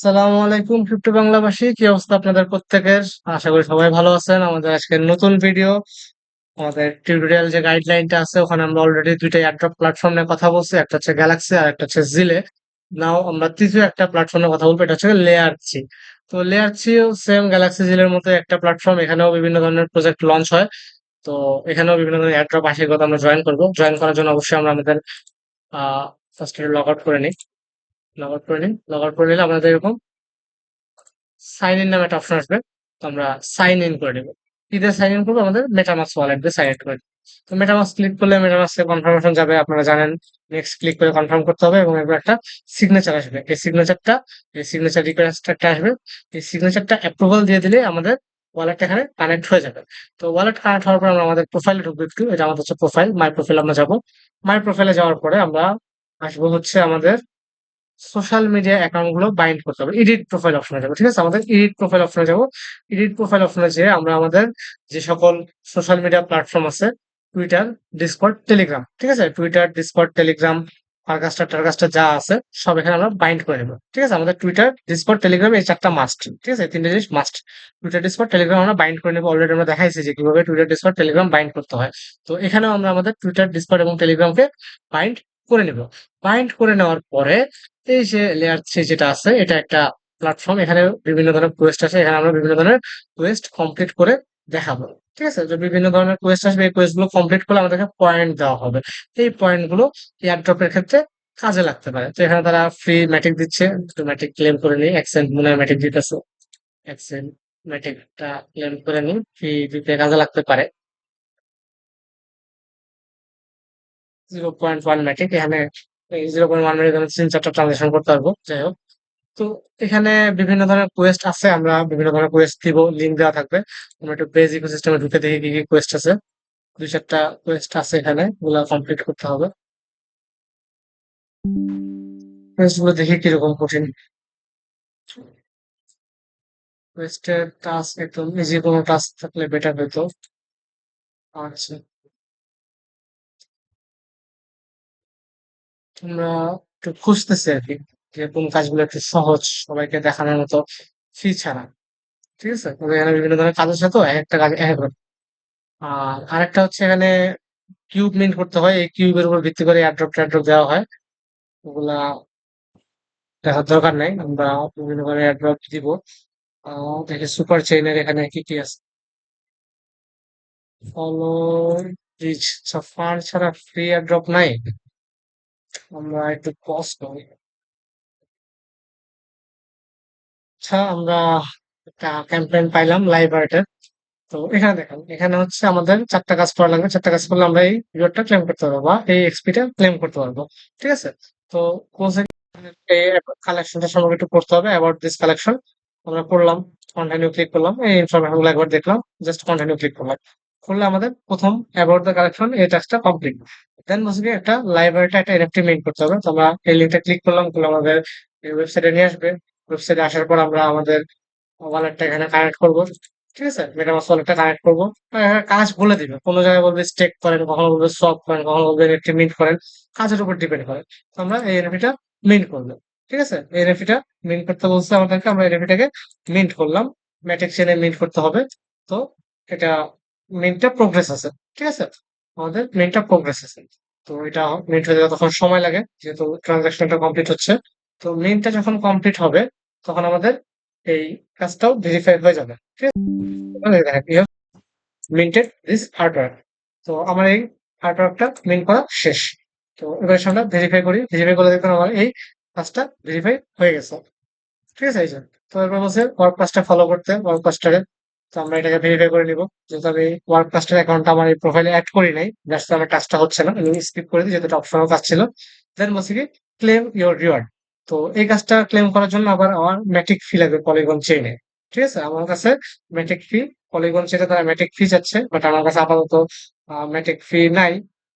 সালামু আলাইকুম, ক্রিপ্টো বাংলাভাষী কি অবস্থা আপনাদের প্রত্যেকের? আশা করি সবাই ভালো আছেন। আমাদের আজকের নতুন ভিডিও, আমাদের টিউটোরিয়াল যে গাইডলাইনটা আছে, ওখানে আমরা অলরেডি দুইটা এয়ারড্রপ প্ল্যাটফর্ম নিয়ে কথা বলছি। একটা হচ্ছে গ্যালাক্সি আর একটা হচ্ছে জিলে নাও আমরা তৃতীয় একটা প্ল্যাটফর্মে কথা বলব, এটা হচ্ছে লেয়ার থ্রি তো লেয়ার থ্রিও সেম গ্যালাক্সি জিলের মতো একটা প্ল্যাটফর্ম এখানেও বিভিন্ন ধরনের প্রজেক্ট লঞ্চ হয়। তো এখানেও বিভিন্ন ধরনের এয়ারড্রপ আসে কথা আমরা জয়েন করব। জয়েন করার জন্য অবশ্যই আমরা আমাদের, আহ ফার্স্ট লগ আউট করে নিই। লগ আউট করে নিই লগ আউট করে নিলে আমাদের এরকম সাইন ইন নামে একটা অপশন আসবে। তো আমরা সাইন ইন করে নেব। দিয়ে সাইন ইন করব? আমাদের মেটামাস ওয়ালেট দিয়ে সাইন ইন করে। তো মেটামাস ক্লিক করলে মেটামাক্সে কনফার্মেশন যাবে, আপনারা জানেন। নেক্সট ক্লিক করে কনফার্ম করতে হবে এবং এরপর একটা সিগনেচার আসবে। এই সিগনেচারটা এই সিগনেচার রিকোয়েস্ট একটা আসবে। এই সিগনেচারটা অ্যাপ্রুভাল দিয়ে দিলে আমাদের ওয়ালেট এখানে কানেক্ট হয়ে যাবে। তো ওয়ালেট কানেক্ট হওয়ার পর আমরা আমাদের প্রোফাইলে ঢুকবো একটু। এটা আমাদের হচ্ছে প্রোফাইল মাই প্রোফাইল আমরা যাব। মাই প্রোফাইলে যাওয়ার পরে আমরা আসব হচ্ছে আমাদের সোশ্যাল মিডিয়া অ্যাকাউন্টগুলো বাইন্ড করতে হবে। এডিট প্রোফাইল অপশনে যাব, ঠিক আছে? আমাদের এডিট প্রোফাইল অপশনে যাব। এডিট প্রোফাইল অপশনে যেয়ে আমরা আমাদের যে সকল সোশ্যাল মিডিয়া প্ল্যাটফর্ম আছে টুইটার ডিসকর্ড টেলিগ্রাম ঠিক আছে? টুইটার ডিসকর্ড টেলিগ্রাম ফারকাস্টার টারকাস্টার যা আছে, সব এখানে আমরা বাইন্ড করে নেব, ঠিক আছে? আমাদের টুইটার ডিসকর্ড টেলিগ্রাম এই চারটা মাস্ট ঠিক আছে? তিনটে জিনিস মাস্ট টুইটার ডিসকর্ড টেলিগ্রাম আমরা বাইন্ড করে নেব। অলরেডি আমরা দেখাইছি যে কীভাবে টুইটার ডিসকর্ড টেলিগ্রাম বাইন্ড করতে হয়। তো এখানেও আমরা আমাদের টুইটার ডিসকর্ড এবং টেলিগ্রামকে বাইন্ড করে নেব। বাইন্ড করে নেওয়ার পরে এই যে লেয়ার থ্রি যেটা আছে, এটা একটা প্ল্যাটফর্ম এখানে বিভিন্ন ধরনের কোয়েস্ট আছে এখানে আমরা বিভিন্ন ধরনের কোয়েস্ট কমপ্লিট করে দেখাবো, ঠিক আছে? যে বিভিন্ন ধরনের কোয়েস্ট আসবে, এই কোয়েস্টগুলো কমপ্লিট করলে আমাদেরকে পয়েন্ট দেওয়া হবে। এই পয়েন্টগুলো এয়ারড্রপের ক্ষেত্রে কাজে লাগতে পারে। তো এখানে তারা ফ্রি ম্যাটিক দিচ্ছে ম্যাটিক ক্লেম করে নিই। এক্সেন্ট মনে হয় ম্যাটিক দিতেছে। এক্সেন্ট ম্যাটিকটা ক্লেম করে নিই ফ্রি দিতে কাজে লাগতে পারে। জিরো পয়েন্ট ওয়ান ম্যাটিক এখানে জিরো পয়েন্ট তিন চারটা ট্রানজেকশন করতে পারব, যাই হোক। তো এখানে বিভিন্ন ধরনের কোয়েস্ট আছে, আমরা বিভিন্ন ধরনের কোয়েস্ট দিব লিঙ্ক দেওয়া থাকবে। আমরা একটু বেজ ইকোসিস্টেমে ঢুকে দেখি কি কি কোয়েস্ট আছে। দুই চারটা কোয়েস্ট আছে এখানে, ওগুলা কমপ্লিট করতে হবে। কোয়েস্টগুলো দেখি কীরকম কঠিন। কোয়েস্টের টাস্ক একদম ইজি কোনো টাস্ক থাকলে বেটার হতো। আচ্ছা। আমরা একটু খুঁজতেছি আর কি যে কোন কাজগুলো একটু সহজ সবাইকে দেখানোর মতো ফি ছাড়া। ঠিক আছে? তবে এখানে বিভিন্ন ধরনের কাজ আছে তো এক একটা কাজ এক। আর আরেকটা হচ্ছে এখানে কিউব মিন্ট করতে হয়। এই কিউবের উপর ভিত্তি করে এয়ারড্রপ ট্যাড্রপ দেওয়া হয়। ওগুলা দেখার দরকার নাই। আমরা বিভিন্ন ধরনের এয়ারড্রপ দিব। আহ, দেখি সুপার চেইনের এখানে কি কি আছে। ফলো রিচ ফান্ড ছাড়া ফ্রি এয়ারড্রপ নাই। আমরা একটু পজ করি আচ্ছা আমরা একটা ক্যাম্পেইন পাইলাম লাইভ আর্টের তো এখানে দেখেন, এখানে হচ্ছে আমাদের চারটা কাজ করা লাগবে। চারটা কাজ করলে আমরা এই রিওয়ার্ডটা ক্লেম করতে পারব বা এই এক্সপিটা ক্লেম করতে পারব। ঠিক আছে? তো কোর্সে কালেকশনটা সম্পর্কে একটু পড়তে হবে। অ্যাবাউট দিস কালেকশন আমরা পড়লাম কন্টিনিউ ক্লিক করলাম। এই ইনফরমেশনগুলো একবার দেখলাম জাস্ট কন্টিনিউ ক্লিক করলাম। করলে আমাদের প্রথম অ্যাবাউট দ্য কালেকশন এই টাস্কটা কমপ্লিট দেন বসে গিয়ে একটা লাইব্রেরিটা একটা এনএফটি মেইন করতে হবে। তো আমরা এই লিঙ্কটা ক্লিক করলাম করলে আমাদের ওয়েবসাইটে নিয়ে আসবে। ওয়েবসাইটে আসার পর আমরা আমাদের ওয়ালেটটা এখানে কানেক্ট করব। ঠিক আছে? মেটামাস্ক ওয়ালেটটা কানেক্ট করব। এখানে কাজ বলে দিবে। কোনো জায়গায় বলবে স্টেক করেন, কখনো বলবে সফট করেন, কখনো বলবে এনএফটি মিন্ট করেন। কাজের উপর ডিপেন্ড করে। তো আমরা এই এনএফটিটা মিন্ট করব। ঠিক আছে? এনএফটিটা মিন্ট করতে বলছে আমাদেরকে। আমরা এনএফটিটাকে মিন্ট করলাম। ম্যাট্রিক চেনে মিন্ট করতে হবে। তো এটা মিন্টটা প্রোগ্রেস আছে। ঠিক আছে? আমাদের মিন্টটা প্রোগ্রেস তো এটা মিন্ট হয়ে যাওয়া তখন সময় লাগে, যেহেতু ট্রানজাকশনটা কমপ্লিট হচ্ছে। তো মিন্টটা যখন কমপ্লিট হবে, তখন আমাদের এই কাজটাও ভেরিফাই হয়ে যাবে, ঠিক আছে? মিন্টেড দিস হার্ডওয়্যার তো আমার এই হার্ডওয়্যারটা মিন্ট করা শেষ। তো এবার আমরা ভেরিফাই করি। ভেরিফাই করে দেখবেন আমার এই কাজটা ভেরিফাই হয়ে গেছে। ঠিক আছে, এই তো এবার বলছে ওয়ার্ক কাজটা ফলো করতে ওয়ার্ক কাজটারে তো আমরা এটাকে ভেরিফাই করে নিব। যেহেতু আমি ওয়ার্ক অ্যাকাউন্ট অ্যাকাউন্টটা আমার এই প্রোফাইলে অ্যাড করি নাই জাস্ট আমার কাজটা হচ্ছে না। আমি স্কিপ করে দিই, যেহেতু অপশনাল কাজ ছিল। দেন বলছি কি ক্লেম ইউর রিওয়ার্ড তো এই কাজটা ক্লেম করার জন্য আবার আমার ম্যাট্রিক ফি লাগবে পলিগন চেইনে ঠিক আছে? আমার কাছে ম্যাট্রিক ফি পলিগন চেইনে তারা ম্যাট্রিক ফি যাচ্ছে বাট আমার কাছে আপাতত ম্যাট্রিক ফি নাই।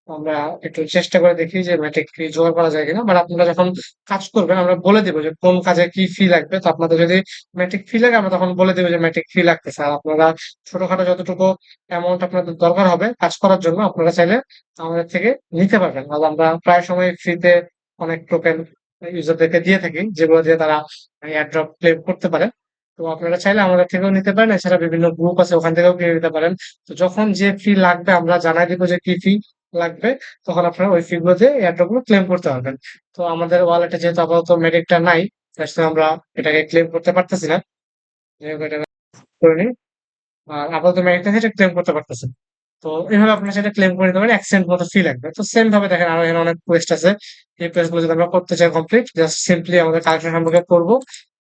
আমরা একটু চেষ্টা করে দেখি যে ম্যাট্রিক ফি জোগাড় করা যায় কিনা। বাট আপনারা যখন কাজ করবেন, আমরা বলে দিব যে কোন কাজে কি ফি লাগবে। তো আপনাদের যদি ম্যাট্রিক ফি লাগে, আমরা তখন বলে দেবো যে ম্যাট্রিক ফি লাগতেছে। আর আপনারা ছোটখাটো যতটুকু অ্যামাউন্ট আপনাদের দরকার হবে কাজ করার জন্য, আপনারা চাইলে আমাদের থেকে নিতে পারবেন। আর আমরা প্রায় সময় ফ্রিতে অনেক টোকেন ইউজারদেরকে দিয়ে থাকি, যেগুলো দিয়ে তারা এয়ারড্রপ ক্লেম করতে পারে। তো আপনারা চাইলে আমাদের থেকেও নিতে পারেন। এছাড়া বিভিন্ন গ্রুপ আছে, ওখান থেকেও কিনে নিতে পারেন। তো যখন যে ফি লাগবে, আমরা জানাই দিব যে কি ফি লাগবে, তখন আপনারা ওই ফি গুলো দিয়ে এয়ারড্রপগুলো ক্লেম করতে পারবেন। তো আমাদের ওয়ালেটে যেহেতু আপাতত মেডিকটা নাই, তার আমরা এটাকে ক্লেম করতে পারতেছি না। আর আপাতত মেডিকটা সেটা ক্লেম করতে পারতেছেন তো এইভাবে আপনার সেটা ক্লেম করে নিতে পারেন সেন্ট মতো ফি লাগবে। তো সেম ভাবে দেখেন, আরও এখানে অনেক কোয়েস্ট আছে। এই কোয়েস্টগুলো যদি আমরা করতে চাই কমপ্লিট জাস্ট সিম্পলি আমাদের কালেকশন সম্পর্কে করব।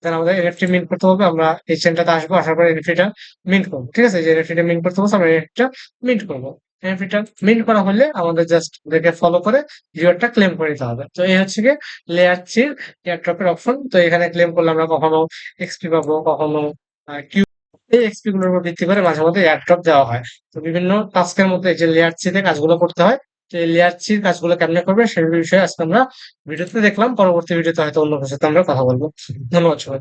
দেন আমাদের এনএফটি মিন্ট করতে হবে, আমরা এই চেনটাতে আসব, আসার পর এনএফটিটা মিন্ট করব। ঠিক আছে? যে এনএফটিটা মিন্ট করতে হবে আমরা এনএফটিটা মিন্ট করব। এনএফটিটা মিন্ট করা হলে আমাদের জাস্ট ওদেরকে ফলো করে রিওয়ার্ডটা ক্লেম করে নিতে হবে। তো এই হচ্ছে গিয়ে লেয়ার থ্রির এয়ারড্রপের অপশন তো এখানে ক্লেম করলে আমরা কখনো এক্সপি পাবো, কখনো কিউ এই এক্সপি গুলোর উপর ভিত্তি করে মাঝে মধ্যে এয়ারড্রপ দেওয়া হয়। তো বিভিন্ন টাস্কের মধ্যে যে লেয়ার থ্রিতে কাজগুলো করতে হয়, তো এই লেয়ার থ্রির কাজগুলো কেমনে করবে সেই বিষয়ে আজকে আমরা ভিডিওতে দেখলাম। পরবর্তী ভিডিওতে হয়তো অন্য কিছুতে আমরা কথা বলব। ধন্যবাদ সবাই